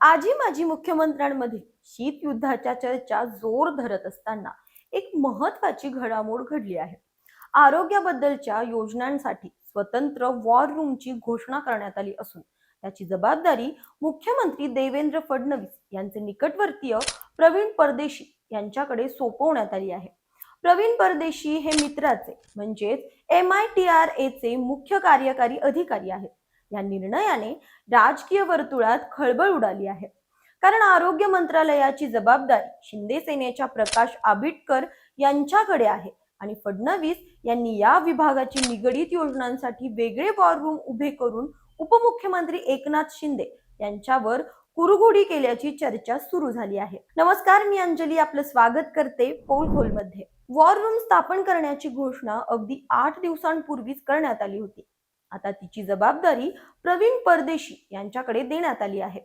आजी माजी मुख्यमंत्र्यांमध्ये शीत युद्धाच्या चर्चा जोर धरत असताना एक महत्वाची घडामोड घडली आहे. आरोग्याबद्दलच्या योजनांसाठी स्वतंत्र वॉर रूमची घोषणा करण्यात आली असून त्याची जबाबदारी मुख्यमंत्री देवेंद्र फडणवीस यांचे निकटवर्तीय प्रवीण परदेशी यांच्याकडे सोपवण्यात आली आहे. प्रवीण परदेशी हे मित्राचे म्हणजेच एम आय टी आर एचे मुख्य कार्यकारी अधिकारी आहेत. या निर्णयाने राजकीय वर्तुळात खळबळ उडाली आहे. कारण आरोग्य मंत्रालयाची जबाबदारी शिंदे सेनेच्या प्रकाश आबिटकर यांच्याकडे आहे आणि फडणवीस यांनी या विभागाची निगडीत योजनांसाठी वेगळे वॉर रूम उभे करून उपमुख्यमंत्री एकनाथ शिंदे यांच्यावर कुरघोडी केल्याची चर्चा सुरू झाली आहे. नमस्कार मी अंजली आपलं स्वागत करते पोलमध्ये वॉर रूम स्थापन करण्याची घोषणा अगदी आठ दिवसांपूर्वीच करण्यात आली होती. आता तिची जबाबदारी प्रवीण परदेशी यांच्याकडे देण्यात आली आहे.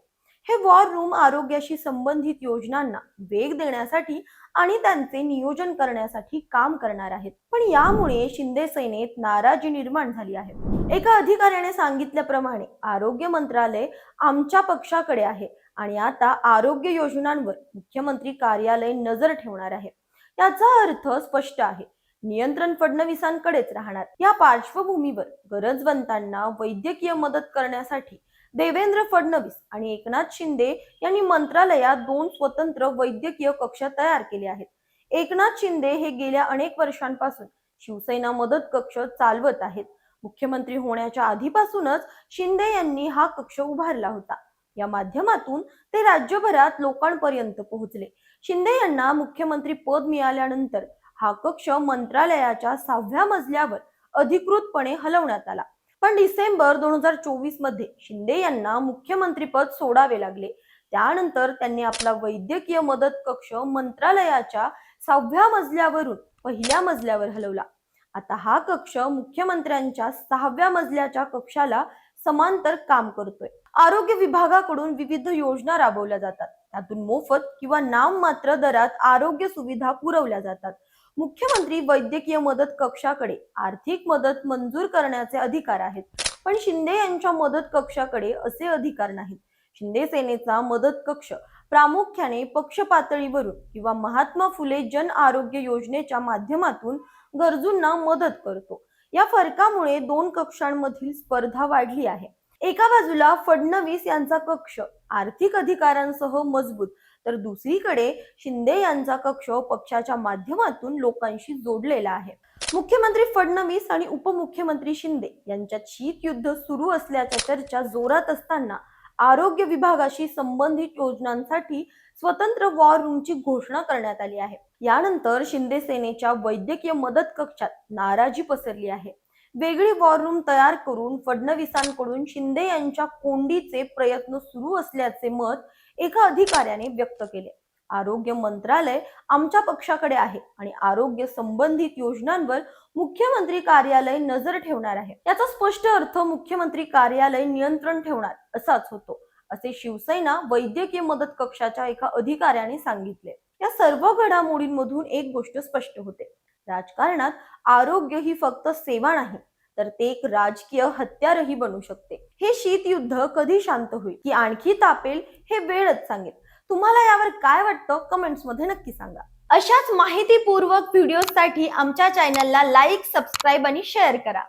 हे वॉर रूम आरोग्याशी संबंधित योजनांना वेग देण्यासाठी आणि त्यांचे नियोजन करण्यासाठी काम करणार आहेत. पण यामुळे शिंदे सेनेत नाराजी निर्माण झाली आहे. एका अधिकाऱ्याने सांगितल्याप्रमाणे आरोग्य मंत्रालय आमच्या पक्षाकडे आहे आणि आता आरोग्य योजनांवर मुख्यमंत्री कार्यालय नजर ठेवणार आहे. याचा अर्थ स्पष्ट आहे. नियंत्रण फडणवीसांकडेच राहणार. या पार्श्वभूमीवर गरजवंतांना वैद्यकीय मदत करण्यासाठी देवेंद्र फडणवीस आणि एकनाथ शिंदे यांनी मंत्रालयात दोन स्वतंत्र वैद्यकीय कक्ष तयार केले आहेत. एकनाथ शिंदे हे गेल्या अनेक वर्षांपासून शिवसेना मदत कक्ष चालवत आहेत. मुख्यमंत्री होण्याच्या आधीपासूनच शिंदे यांनी हा कक्ष उभारला होता. या माध्यमातून ते राज्यभरात लोकांपर्यंत पोहोचले. शिंदे यांना मुख्यमंत्री पद मिळाल्यानंतर हा कक्ष मंत्रालयाच्या सहाव्या मजल्यावर अधिकृतपणे हलवण्यात आला. पण डिसेंबर दोन हजार चोवीसमध्ये शिंदे यांना मुख्यमंत्रीपद सोडावे लागले. त्यानंतर त्यांनी आपला वैद्यकीय मदत कक्ष मंत्रालयाच्या सहाव्या मजल्यावरून पहिल्या मजल्यावर हलवला. आता हा कक्ष मुख्यमंत्र्यांच्या सहाव्या मजल्याच्या कक्षाला समांतर काम करतोय. आरोग्य विभागाकडून विविध योजना राबवल्या जातात. त्यातून मोफत किंवा नाममात्र दरात आरोग्य सुविधा पुरवल्या जातात. मुख्यमंत्री वैद्यकीय मदत कक्षाकडे आर्थिक मदत मंजूर करण्याचे अधिकार आहेत. पण शिंदे यांच्या मदत कक्षाकडे असे अधिकार नाहीत. शिंदे सेनेचा मदत कक्ष प्रामुख्याने पक्ष पातळीवरून किंवा महात्मा फुले जन आरोग्य योजनेच्या माध्यमातून गरजूंना मदत करतो. या फरकामुळे दोन कक्षांमधील स्पर्धा वाढली आहे. एका बाजूला फडणवीस यांचा कक्ष आर्थिक अधिकारांसह मजबूत. तर दुसरीकडे शिंदे यांचा कक्ष पक्षाच्या माध्यमातून लोकांशी जोडलेला आहे. मुख्यमंत्री फडणवीस आणि उपमुख्यमंत्री शिंदे यांच्यात शीत युद्ध सुरू असल्याच्या चर्चा जोरात असताना आरोग्य विभागाशी संबंधित योजनांसाठी स्वतंत्र वॉर रूमची घोषणा करण्यात आली आहे. यानंतर शिंदे सेनेच्या वैद्यकीय मदत कक्षात नाराजी पसरली आहे. वेगळी वॉर रूम तयार करून फडणवीसांकडून शिंदे यांच्या कोंडीचे प्रयत्न सुरू असल्याचे मत एका अधिकाऱ्याने व्यक्त केले. आरोग्य मंत्रालय आमच्या पक्षाकडे आहे आणि आरोग्य संबंधित योजनांवर मुख्यमंत्री कार्यालय नजर ठेवणार आहे. याचा स्पष्ट अर्थ मुख्यमंत्री कार्यालय नियंत्रण ठेवणार असाच होतो असे शिवसेना वैद्यकीय मदत कक्षाच्या एका अधिकाऱ्याने सांगितले. या सर्व घडामोडींमधून एक गोष्ट स्पष्ट होते. राजकारणात आरोग्य ही फक्त सेवा नाही तर ते एक राजकीय हत्यारही बनू शकते. हे शीत युद्ध कधी शांत होईल की आणखी तापेल हे वेळच सांगेल. तुम्हाला यावर काय वाटतं कमेंट्समध्ये नक्की सांगा. अशाच माहितीपूर्वक व्हिडिओसाठी आमच्या चॅनलला लाईक सबस्क्राईब आणि शेअर करा.